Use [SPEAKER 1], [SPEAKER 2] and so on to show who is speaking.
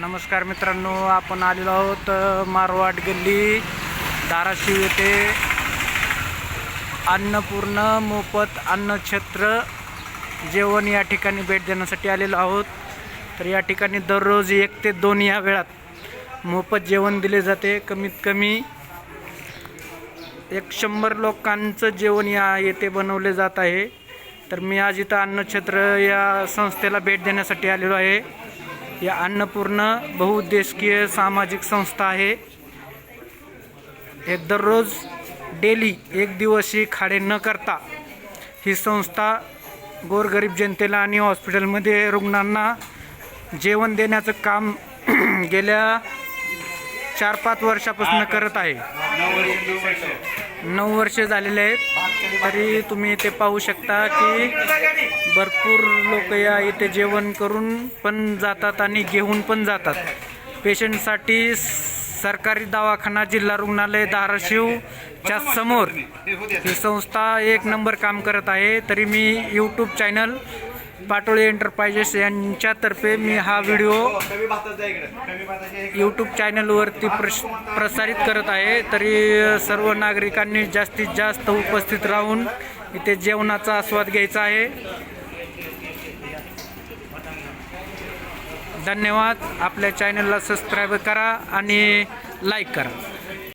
[SPEAKER 1] नमस्कार मित्रांनो आपण आलेलो आहोत मारवाड गल्ली धाराशिव येथे. अन्नपूर्ण मोफत अन्नछत्र जेवण या ठिकाणी भेट देण्यासाठी आलेलो आहोत. तर या ठिकाणी दररोज एक ते दोन या वेळात मोफत जेवण दिले जाते. कमीत कमी एक शंभर लोकांचं जेवण या येथे बनवले जात आहे. तर मी आज इथं अन्नछत्र या संस्थेला भेट देण्यासाठी आलेलो आहे. या अन्नपूर्ण बहुउद्देशकीय सामाजिक संस्था आहे. हे दररोज डेली एक दिवसही खाडे न करता ही संस्था गोरगरीब जनतेला आणि हॉस्पिटलमध्ये रुग्णांना जेवण देण्याचं काम गेल्या चार पाच वर्षापासून करत आहे. नऊ वर्ष झालेले आहेत. तरी तुम्ही इथे पाहू शकता की भरपूर लोक या इथे जेवण करून पण जातात आणि घेऊन पण जातात. पेशंटसाठी सरकारी दवाखाना जिल्हा रुग्णालय धाराशिवच्या समोर. ही संस्था एक नंबर काम करत आहे. तरी मी यूट्यूब चॅनल पाटोळे एंटरप्राइजेस यांच्यातर्फे मी हा व्हिडिओ यूट्यूब चॅनलवरती प्रश प्रसारित करत आहे. तरी सर्व नागरिकांनी जास्तीत जास्त उपस्थित राहून इथे जेवणाचा आस्वाद घ्यायचा आहे. धन्यवाद. आपल्या चॅनलला सबस्क्राईब करा आणि लाईक करा.